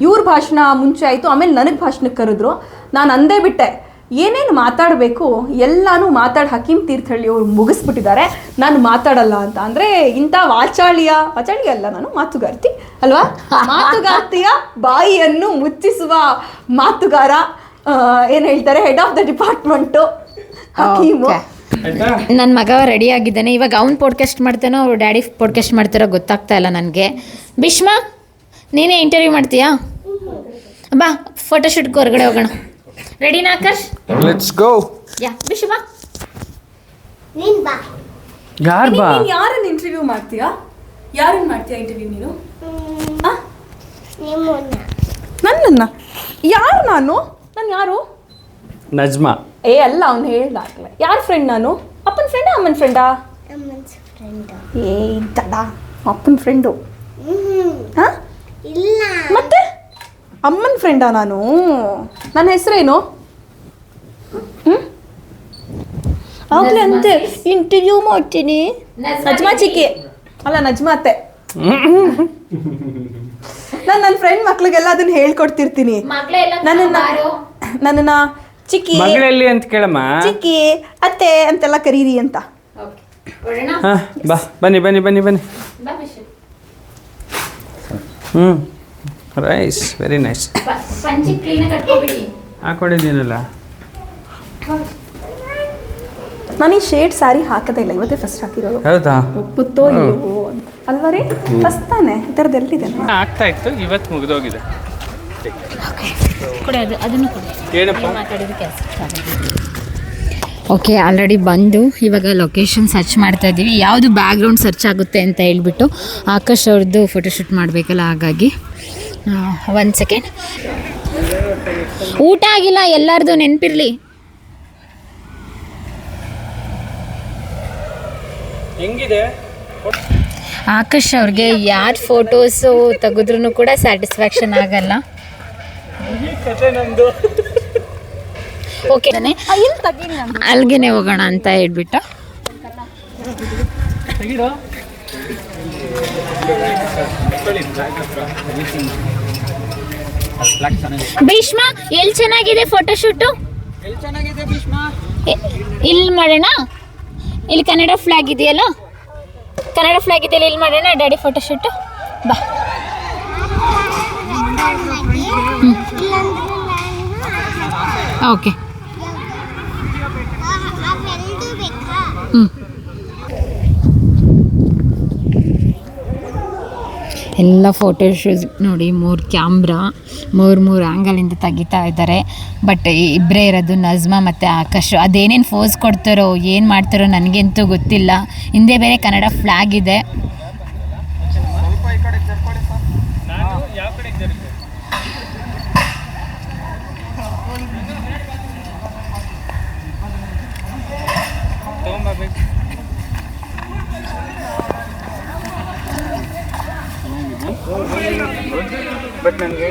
ಇವ್ರ ಭಾಷಣ ಮುಂಚೆ ಆಯ್ತು ಆಮೇಲೆ ನನಗೆ ಭಾಷಣಕ್ಕೆ ಕರೆದ್ರು. ನಾನು ಅಂದೇ ಬಿಟ್ಟೆ ಏನೇನು ಮಾತಾಡಬೇಕು ಎಲ್ಲಾನು ಮಾತಾಡಿ ಹಕೀಮ್ ತೀರ್ಥಹಳ್ಳಿ ಅವ್ರು ಮುಗಿಸ್ಬಿಟ್ಟಿದ್ದಾರೆ ನಾನು ಮಾತಾಡಲ್ಲ ಅಂತ. ಅಂದ್ರೆ ಇಂಥ ವಾಚಾಳಿಯ ವಾಚಾಳಿ ಅಲ್ಲ ನಾನು ಮಾತುಗಾರ್ತಿ ಅಲ್ವಾ? [LAUGHS] ಮಾತುಗಾರ್ತಿಯ ಬಾಯಿಯನ್ನು ಮುಚ್ಚಿಸುವ ಮಾತುಗಾರ ಏನು ಹೇಳ್ತಾರೆ head of the department Hakim. ನನ್ನ ಮಗ ರೆಡಿ ಆಗಿದ್ದಾನೆ. ಇವಾಗ ಅವ್ನು ಪಾಡ್ಕಾಸ್ಟ್ ಮಾಡ್ತಾನೋ ಅವ್ರ ಡ್ಯಾಡಿ ಪಾಡ್ಕಾಸ್ಟ್ ಮಾಡ್ತಾರೋ ಗೊತ್ತಾಗ್ತಾ ಇಲ್ಲ ನನಗೆ. ಭೀಷ್ಮಾ ನೀನೇ ಇಂಟರ್ವ್ಯೂ ಮಾಡ್ತೀಯಾ? ಬಾ ಫೋಟೋಶೂಟ್ಗೆ ಹೊರಗಡೆ ಹೋಗೋಣ. ರೆಡಿನಾ ಆಕಾಶ್ ಲೆಟ್ಸ್ ಗೋ ಯಾ ಭೀಷ್ಮಾ? ಯಾರು ಬಾ? ನೀನ್ ಯಾರನ್ನ ಇಂಟರ್ವ್ಯೂ ಮಾಡ್ತೀಯಾ? ಯಾರನ್ನ ಮಾಡ್ತೀಯಾ ಇಂಟರ್ವ್ಯೂ ನೀನು? ಆ? ನನ್ನನ್ನ? ಯಾರು ನಾನು? ನಾನು ಯಾರು? ನಜ್ಮಾ. ಏ ಅಲ್ಲ ಅವ್ನು ಹೇಳ್ದಾಗ್ಲ. ಯಾರ್ ಫ್ರೆಂಡ್ ನಾನು? ಅಪ್ಪನ ಫ್ರೆಂಡಾ ಅಮ್ಮನ ಫ್ರೆಂಡಾ ಏ ತಡ ಅಪ್ಪನ ಫ್ರೆಂಡು ಹಾ? ಇಲ್ಲ. ಮತ್ತೆ? ಅಮ್ಮನ ಫ್ರೆಂಡಾ ನಾನು? ನನ್ನ ಹೆಸರೇನು? ಆಗ್ಲೇ ಅಂತೆ. ಇಂಟರ್ವ್ಯೂ ಮಾಡ್ತೀನಿ. ನಜ್ಮಾ ಚಿಕ್ಕಿ. ಅಲ್ಲ ನಜ್ಮಾತೆ ಅತ್ತೆ. ನಾನು ನನ್ನ ಫ್ರೆಂಡ್ ಮಕ್ಳಿಗೆಲ್ಲ ಅದನ್ನ ಹೇಳ್ಕೊಡ್ತಿರ್ತೀನಿ. ನನ್ನನ್ನ ನನ್ನನ್ನ ಚಿಕ್ಕಿ. ಮಗಳಲ್ಲಿ ಅಂತ ಕೇಳಮ್ಮ. ಚಿಕ್ಕಿ ಅತ್ತೆ ಅಂತೆಲ್ಲ ಕರೀರಿ ಅಂತ. ಹಾ ಬಾ ಬನ್ನಿ ಬನ್ನಿ ಬನ್ನಿ ಬನ್ನಿ. ಹ್ಞೂ ರೈಸ್ ವೆರಿ ನೈಸ್ ಹಾಕೊಂಡಿದ್ದೀನಲ್ಲ ನಾನು ಈ ಶೇಡ್ ಸಾರಿ ಹಾಕದೇ ಇಲ್ಲ ಇವತ್ತೇ ಫಸ್ಟ್ ಹಾಕಿರೋದು. ಹೌದಾ? ಒಪ್ಪುತ್ತೋ ಇಲ್ವೋ? ಅಂತ ಅಲ್ವಾ ರೀ? ಫಸ್ಟ್ ತಾನೆ? ಈ ಥರದ್ದು ಎಲ್ಲಿದೆ? ಆಗ್ತಾ ಇತ್ತು ಇವತ್ತು ಮುಗಿದೋಗಿದೆ. ಕೊಡಿ ಅದು ಅದನ್ನು ಕೊಡಿ. ಏನಪ್ಪ? ಮಾತಾಡಿದ ಕೆಲಸ ಓಕೆ ಆಲ್ರೆಡಿ ಬಂದು ಇವಾಗ ಲೊಕೇಶನ್ ಸರ್ಚ್ ಮಾಡ್ತಾ ಇದ್ದೀವಿ. ಯಾವುದು ಬ್ಯಾಕ್ಗ್ರೌಂಡ್ ಸರ್ಚ್ ಆಗುತ್ತೆ ಅಂತ ಹೇಳ್ಬಿಟ್ಟು ಆಕಾಶ್ ಅವ್ರದ್ದು ಫೋಟೋಶೂಟ್ ಮಾಡಬೇಕಲ್ಲ ಹಾಗಾಗಿ ಒಂದು ಸೆಕೆಂಡ್ ಊಟ ಆಗಿಲ್ಲ ಎಲ್ಲರದು ನೆನಪಿರಲಿ. ಹೆಂಗಿದೆ? ಆಕಾಶ್ ಅವ್ರಿಗೆ ಯಾರು ಫೋಟೋಸು ತೆಗೆದ್ರೂ ಕೂಡ ಸ್ಯಾಟಿಸ್ಫ್ಯಾಕ್ಷನ್ ಆಗಲ್ಲ. ಓಕೆ ಇಲ್ಲಿ ಓಕೆ ಅಲ್ಲಿಗೆ ಹೋಗೋಣ ಅಂತ ಹೇಳ್ಬಿಟ್ಟು. ತೆಗಿರೋ? ಭೀಷ್ಮ ಎಲ್ಲಿ ಚೆನ್ನಾಗಿದೆ ಫೋಟೋಶೂಟು ಇಲ್ಲಿ ಮಾಡೋಣ? ಇಲ್ಲಿ ಕನ್ನಡ ಫ್ಲಾಗ್ ಇದೆಯಲ್ಲ? ಕನ್ನಡ ಫ್ಲಾಗ್ ಇದೆಯಲ್ಲ ಇಲ್ಲಿ ಮಾಡೋಣ ಡ್ಯಾಡಿ ಫೋಟೋಶೂಟು ಬಾ. ಓಕೆ. ಹ್ಞೂ ಎಲ್ಲ ಫೋಟೋ ಶೂಸ್ ನೋಡಿ, ಮೂರು ಕ್ಯಾಮ್ರಾ ಮೂರು ಮೂರು ಆ್ಯಂಗಲಿಂದ ತೆಗಿತಾ ಇದ್ದಾರೆ. ಬಟ್ ಇಬ್ಬರೇ ಇರೋದು ನಜ್ಮಾ ಮತ್ತು ಆಕಾಶ್. ಅದೇನೇನು ಫೋಸ್ ಕೊಡ್ತಾರೋ, ಏನು ಮಾಡ್ತಾರೋ ನನಗಂತೂ ಗೊತ್ತಿಲ್ಲ. ಹಿಂದೆ ಬೇರೆ ಕನ್ನಡ ಫ್ಲ್ಯಾಗ್ ಇದೆ. ಬಟ್ ನನಗೆ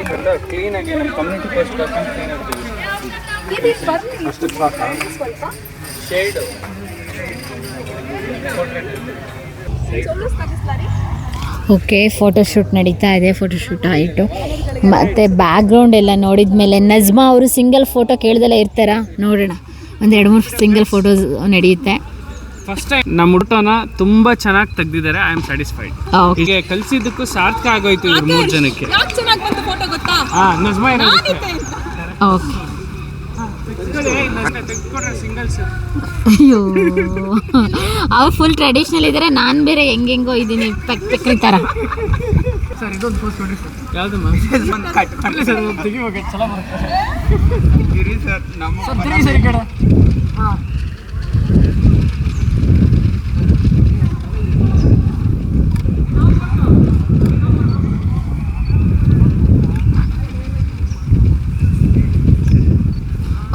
ಕ್ಲೀನ್ ಆಗಿ ನಮ್ಮ ಕಮ್ಯುನಿಟಿ ಸ್ವಲ್ಪ. ಶೇಡು ಓಕೆ ಫೋಟೋಶೂಟ್ ನಡೀತಾ ಇದೆ ಫೋಟೋಶೂಟ್ ಆಯಿತು. ಮತ್ತು ಬ್ಯಾಕ್ಗ್ರೌಂಡ್ ಎಲ್ಲ ನೋಡಿದ ಮೇಲೆ ನಜ್ಮಾ ಅವರು ಸಿಂಗಲ್ ಫೋಟೋ ಕೇಳ್ದೆಲ್ಲ ಇರ್ತಾರಾ? ನೋಡೋಣ. ಒಂದು ಎರಡು ಮೂರು ಸಿಂಗಲ್ ಫೋಟೋಸ್ ನಡೆಯುತ್ತೆ. ಫಸ್ಟ್ ಟೈಮ್ ನಮ್ಮ ಹುಡುಟನ ತುಂಬಾ ಚೆನ್ನಾಗಿ ತೆಗ್ದಿದ್ದಾರೆ. ಐ ಆಮ್ ಸ್ಯಾಟಿಸ್ಫೈಡ್ ಓಕೆ ಹೀಗೆ ಕಲ್ಸಿದ್ದಕ್ಕೂ ಸಾರ್ಥಕ ಆಗೋಯ್ತು ಇವ್ರು ಮೂರು ಜನಕ್ಕೆ. ಯಾಕೆ ಚೆನ್ನಾಗಿ ಬಂತು ಫೋಟೋ ಗೊತ್ತಾ? ಹಾ ನಜ್ಮಾ ನಾನಿದ್ದೆ ಅಂತ. ಓಕೆ ಸಿಂಗಲ್ಸ್ ಅಯ್ಯೋ. ಅವ್ರು ಫುಲ್ ಟ್ರೆಡಿಷ್ನಲ್ ಇದ್ದಾರೆ ನಾನು ಬೇರೆ ಹೆಂಗೆಂಗೋ ಇದ್ದೀನಿ ಪೆಕ್ ಪೆಕ್ರಿ ಥರ ಸರ್ ಇದೊಂದು ಪೋಸ್ಟ್ ಕೊಡಿ ಯಾವುದು ಸರ್ ತೆಗಿವಾಗ ಚಲೋ ಬರುತ್ತೆ ಇರಿ ಸರ್ ನಮ್ಮ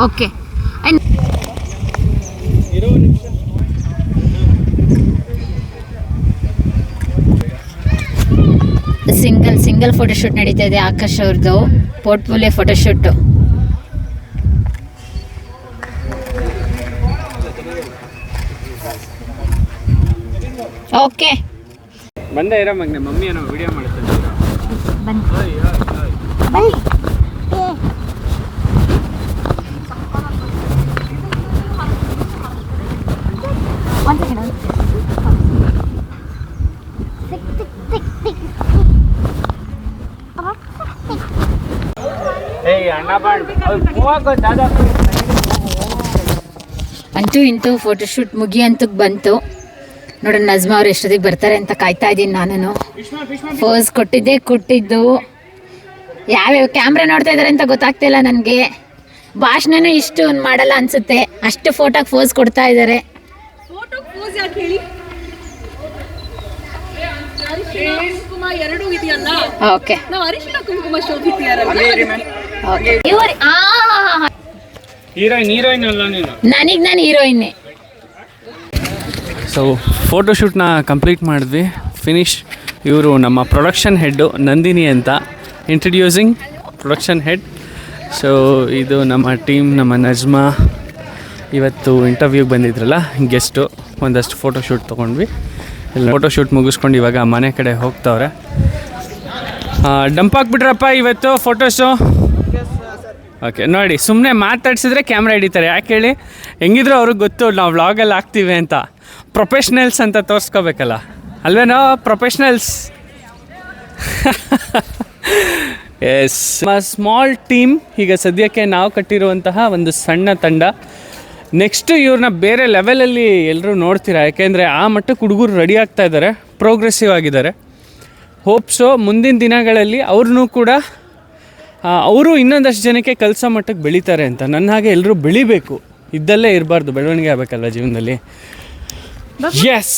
ಓಕೆ ಸಿಂಗಲ್ ಸಿಂಗಲ್ ಫೋಟೋಶೂಟ್ ನಡೀತಾ ಇದೆ ಆಕಾಶ್ ಅವ್ರದ್ದು ಪೋರ್ಟ್ಫೋಲಿಯೋ ಫೋಟೋಶೂಟ್ ಓಕೆ ಬಂದೆ ಇರೋ ಮಗ್ನೆ ಮಮ್ಮಿ ಏನೋ ವಿಡಿಯೋ ಮಾಡ್ತೀನಿ. ಏಯ್ ಅಂತೂ ಇಂತೂ ಫೋಟೋಶೂಟ್ ಮುಗಿ ಅಂತ ಬಂತು. ನೋಡೋಣ ನಜ್ಮಾ ಅವ್ರು ಎಷ್ಟೊತ್ತಿಗೆ ಬರ್ತಾರೆ ಅಂತ ಕಾಯ್ತಾ ಇದ್ದೀನಿ ನಾನು ಫೋಸ್ ಕೊಟ್ಟಿದ್ದೆ ಕೊಟ್ಟಿದ್ದು. ಯಾವ್ಯಾವ ಕ್ಯಾಮ್ರಾ ನೋಡ್ತಾ ಇದಾರೆ ಅಂತ ಗೊತ್ತಾಗ್ತಿಲ್ಲ ನನಗೆ. ಭಾಷಣನೂ ಇಷ್ಟು ಮಾಡಲ್ಲ ಅನ್ಸುತ್ತೆ. ಅಷ್ಟು ಫೋಟೋಗೆ ಫೋಸ್ ಕೊಡ್ತಾ ಇದ್ದಾರೆ ಫೋಟೋ ಪೋಸ್ ಯಾಕೆ ಹೇಳಿ ಅರಿಶಿಣ ಕುಂಕುಮ ಎರಡು ಇದೆಯಲ್ಲ? ಓಕೆ ನಾವು ಅರಿಶಿಣ ಕುಂಕುಮ ಶೋಭಿತಿಯಾರಲ್ಲ ಓಕೆ ಇವರು ಹೀರೋಯಿನ್ ಹೀರೋಯಿನ್ ಅಲ್ಲ ನೀನು? ನನಗೆ ನಾನು ಹೀರೋಯಿನ್ನೇ. ಸೊ ಫೋಟೋಶೂಟ್ನ ಕಂಪ್ಲೀಟ್ ಮಾಡಿದ್ವಿ. ಫಿನಿಶ್ ಇವರು ನಮ್ಮ ಪ್ರೊಡಕ್ಷನ್ ಹೆಡ್ಡು ನಂದಿನಿ ಅಂತ. ಇಂಟ್ರಡ್ಯೂಸಿಂಗ್ ಪ್ರೊಡಕ್ಷನ್ ಹೆಡ್ ಸೊ ಇದು ನಮ್ಮ ಟೀಮ್ ನಮ್ಮ ನಜ್ಮಾ. ಇವತ್ತು ಇಂಟರ್ವ್ಯೂಗೆ ಬಂದಿದ್ರಲ್ಲ ಗೆಸ್ಟು ಒಂದಷ್ಟು ಫೋಟೋಶೂಟ್ ತೊಗೊಂಡ್ವಿ. ಎಲ್ಲ ಫೋಟೋಶೂಟ್ ಮುಗಿಸ್ಕೊಂಡು ಇವಾಗ ಮನೆ ಕಡೆ ಹೋಗ್ತವ್ರೆ. ಡಂಪ್ ಹಾಕ್ಬಿಟ್ರಪ್ಪ ಇವತ್ತು ಫೋಟೋಸು ಓಕೆ ನೋಡಿ ಸುಮ್ಮನೆ ಮಾತಾಡ್ಸಿದ್ರೆ ಕ್ಯಾಮ್ರಾ ಹಿಡಿತಾರೆ. ಯಾಕೆ ಹೇಳಿ? ಹೆಂಗಿದ್ರು ಅವ್ರಿಗೆ ಗೊತ್ತು, ನಾವು ವ್ಲಾಗಲ್ಲಿ ಹಾಕ್ತೀವಿ ಅಂತ. ಪ್ರೊಫೆಷ್ನಲ್ಸ್ ಅಂತ ತೋರಿಸ್ಕೋಬೇಕಲ್ಲ. ಅಲ್ವೇನೋ? ಪ್ರೊಫೆಷ್ನಲ್ಸ್ ಎಸ್ ಸ್ಮಾಲ್ ಟೀಮ್ ಈಗ ಸದ್ಯಕ್ಕೆ ನಾವು ಕಟ್ಟಿರುವಂತಹ ಒಂದು ಸಣ್ಣ ತಂಡ. ನೆಕ್ಸ್ಟ್ ಇವ್ರನ್ನ ಬೇರೆ ಲೆವೆಲಲ್ಲಿ ಎಲ್ಲರೂ ನೋಡ್ತೀರಾ? ಯಾಕೆಂದರೆ ಆ ಮಟ್ಟಕ್ಕೆ ಹುಡುಗರು ರೆಡಿ ಆಗ್ತಾ ಇದ್ದಾರೆ ಪ್ರೋಗ್ರೆಸಿವ್ ಆಗಿದ್ದಾರೆ. ಹೋಪ್ಸೋ ಮುಂದಿನ ದಿನಗಳಲ್ಲಿ ಅವ್ರನ್ನೂ ಕೂಡ ಅವರು ಇನ್ನೊಂದಷ್ಟು ಜನಕ್ಕೆ ಕೆಲಸ ಮಟ್ಟಕ್ಕೆ ಬೆಳೀತಾರೆ ಅಂತ. ನನ್ನ ಹಾಗೆ ಎಲ್ಲರೂ ಬೆಳಿಬೇಕು. ಇದ್ದಲ್ಲೇ ಇರಬಾರ್ದು, ಬೆಳವಣಿಗೆ ಆಗಬೇಕಲ್ಲ ಜೀವನದಲ್ಲಿ? ಎಸ್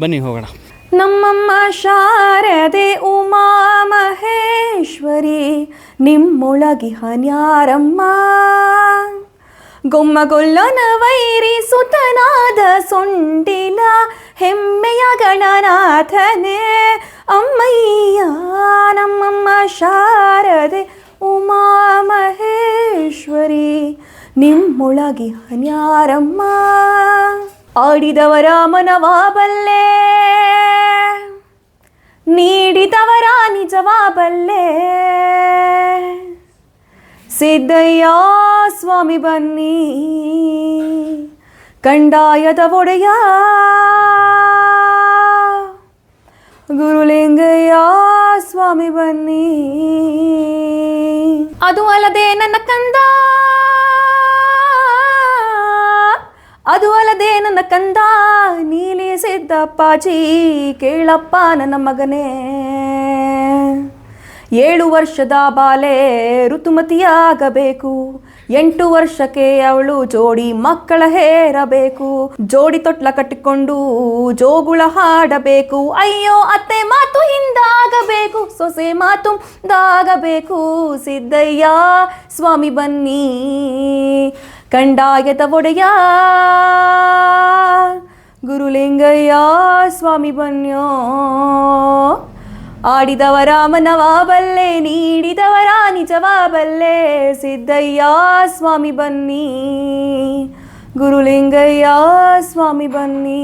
ಬನ್ನಿ, ಹೋಗೋಣ. ನಮ್ಮಮ್ಮ ಶಾರದೆ ಉಮಾ ಮಹೇಶ್ವರಿ, ನಿಮ್ಮೊಳಗಿ ಹನ್ಯಾರಮ್ಮ. ಗೊಮ್ಮಗೊಲ್ಲನ ವೈರಿ ಸುತನಾದ ಸೊಂಡಿಲ, ಹೆಮ್ಮೆಯ ಗಣನಾಥನೇ, ಅಮ್ಮಯ್ಯ ನಮ್ಮಮ್ಮ ಶಾರದೆ ಉಮಾ ಮಹೇಶ್ವರಿ, ನಿಮ್ಮೊಳಗೆ ಹನ್ಯಾರಮ್ಮ. ಆಡಿದವರ ಮನವಾಬಲ್ಲೆ ನೀಡಿದವರ ನಿಜವ ಬಲ್ಲೆ ಸಿದ್ದಯ್ಯ, ಸ್ವಾಮಿ ಬನ್ನಿ. ಕಂಡಾಯದ ಒಡೆಯ. ಗುರುಲಿಂಗಯ್ಯ, ಸ್ವಾಮಿ ಬನ್ನಿ. ಅದು ಅಲ್ಲದೆ ನನ್ನ ಕಂದ. ಅದು ಅಲ್ಲದೆ ನನ್ನ ಕಂದ. ನೀಲಿ ಸಿದ್ದಪ್ಪಾಜಿ, ಕೇಳಪ್ಪ ನನ್ನ ಮಗನೇ. ಏಳು ವರ್ಷದ ಬಾಲೆ ಋತುಮತಿಯಾಗಬೇಕು. ಎಂಟು ವರ್ಷಕ್ಕೆ ಅವಳು ಜೋಡಿ ಮಕ್ಕಳ ಹೇರಬೇಕು. ಜೋಡಿ ತೊಟ್ಲ ಕಟ್ಟಿಕೊಂಡು ಜೋಗುಳ ಹಾಡಬೇಕು. ಅಯ್ಯೋ, ಅತ್ತೆ ಮಾತು ಹಿಂದಾಗಬೇಕು. ಸೊಸೆ ಮಾತು ದಾಗಬೇಕು. ಸಿದ್ದಯ್ಯ, ಸ್ವಾಮಿ ಬನ್ನಿ. ಕಂಡಾಯದ ಒಡೆಯ. ಗುರುಲಿಂಗಯ್ಯ, ಸ್ವಾಮಿ ಬನ್ಯೋ. ಆಡಿದವರ ಮನವ ಬಲ್ಲೆ ನೀಡಿದವರ ನಿಜವ ಬಲ್ಲೆ ಸಿದ್ದಯ್ಯ ಸ್ವಾಮಿ ಬನ್ನಿ ಗುರುಲಿಂಗಯ್ಯ ಸ್ವಾಮಿ ಬನ್ನಿ